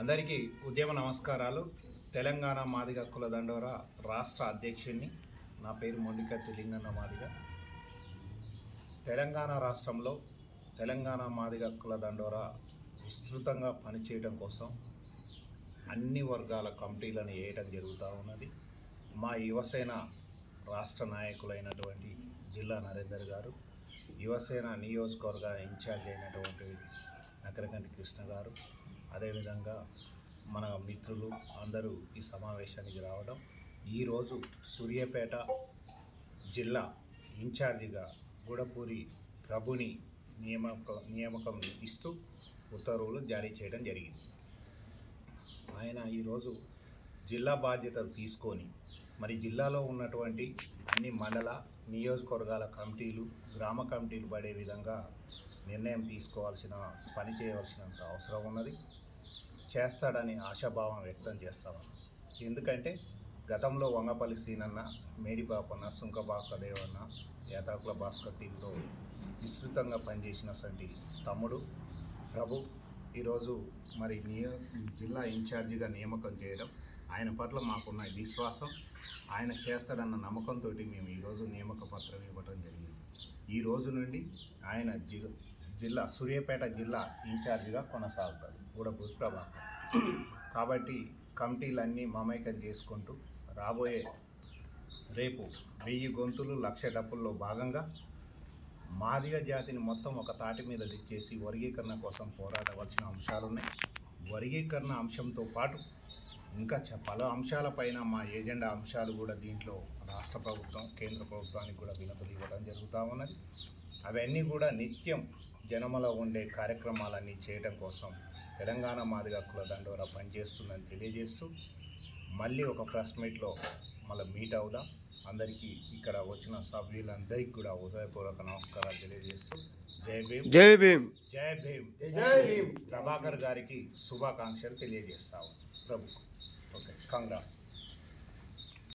అందరికీ ఉద్యమ నమస్కారాలు. తెలంగాణ మాదిగ కుల దండోర రాష్ట్ర అధ్యక్షుడిని నా పేరు మొండికత్తి తెలంగాణ మాదిగ. తెలంగాణ రాష్ట్రంలో తెలంగాణ మాదిగ కుల దండోర విస్తృతంగా పనిచేయడం కోసం అన్ని వర్గాల కమిటీలను వేయడం జరుగుతూ ఉన్నది. మా యువసేన రాష్ట్ర నాయకులైనటువంటి జిల్లా నరేందర్ గారు యువసేన నియోజకవర్గ ఇన్ఛార్జ్ అయినటువంటి నకరకంటి కృష్ణ గారు అదేవిధంగా మన మిత్రులు అందరూ ఈ సమావేశానికి రావడం ఈరోజు సూర్యాపేట జిల్లా ఇన్ఛార్జిగా గూడపూరి ప్రభుని నియామక నియామకం ఇస్తూ ఉత్తర్వులు జారీ చేయడం జరిగింది. ఆయన ఈరోజు జిల్లా బాధ్యతలు తీసుకొని మరి జిల్లాలో ఉన్నటువంటి అన్ని మండల నియోజకవర్గాల కమిటీలు గ్రామ కమిటీలు పడే విధంగా నిర్ణయం తీసుకోవాల్సిన పని చేయవలసినంత అవసరం ఉన్నది. చేస్తాడని ఆశాభావం వ్యక్తం చేస్తాను. ఎందుకంటే గతంలో వంగపల్లి సీనన్న మేడిపాపన్న సుంకబాక దేవన్న యాతాకుల భాస్కర్ టీంలో విస్తృతంగా పనిచేసిన సంటి తమ్ముడు ప్రభు ఈరోజు మరి నియ జిల్లా ఇన్ఛార్జిగా నియామకం చేయడం ఆయన పట్ల మాకున్న విశ్వాసం ఆయన చేస్తాడన్న నమ్మకంతో మేము ఈరోజు నియామక పత్రం ఇవ్వడం జరిగింది. ఈ రోజు నుండి ఆయన జి జిల్లా సూర్యాపేట జిల్లా ఇన్ఛార్జిగా కొనసాగుతారు గూడపూరి ప్రభాకర్. కాబట్టి కమిటీలన్నీ మమైకం చేసుకుంటూ రాబోయే రేపు వెయ్యి గొంతులు లక్ష డప్పుల్లో భాగంగా మాదిగ జాతిని మొత్తం ఒక తాటి మీద తెచ్చేసి వర్గీకరణ కోసం పోరాడవలసిన అంశాలు ఉన్నాయి వర్గీకరణ అంశంతో పాటు ఇంకా చ- పలు అంశాలపైన మా ఏజెండా అంశాలు కూడా దీంట్లో రాష్ట్ర ప్రభుత్వం కేంద్ర ప్రభుత్వానికి కూడా వినతులు ఇవ్వడం జరుగుతూ ఉన్నది. అవన్నీ కూడా నిత్యం జనమలో ఉండే కార్యక్రమాలన్నీ చేయడం కోసం తెలంగాణ మాదిగ కుల దండోరా పనిచేస్తుందని తెలియజేస్తూ మళ్ళీ ఒక ప్రెస్ మీట్లో మళ్ళీ మీట్ అవుదాం. అందరికీ ఇక్కడ వచ్చిన సభ్యులందరికీ కూడా ఉదయపూర్వక నమస్కారాలు తెలియజేస్తూ జై భీమ్. జై భీమ్. జై భీమ్. జై భీమ్. ప్రభాకర్ గారికి శుభాకాంక్షలు తెలియజేస్తాము ప్రభు. ఓకే. కంగ్రాట్స్.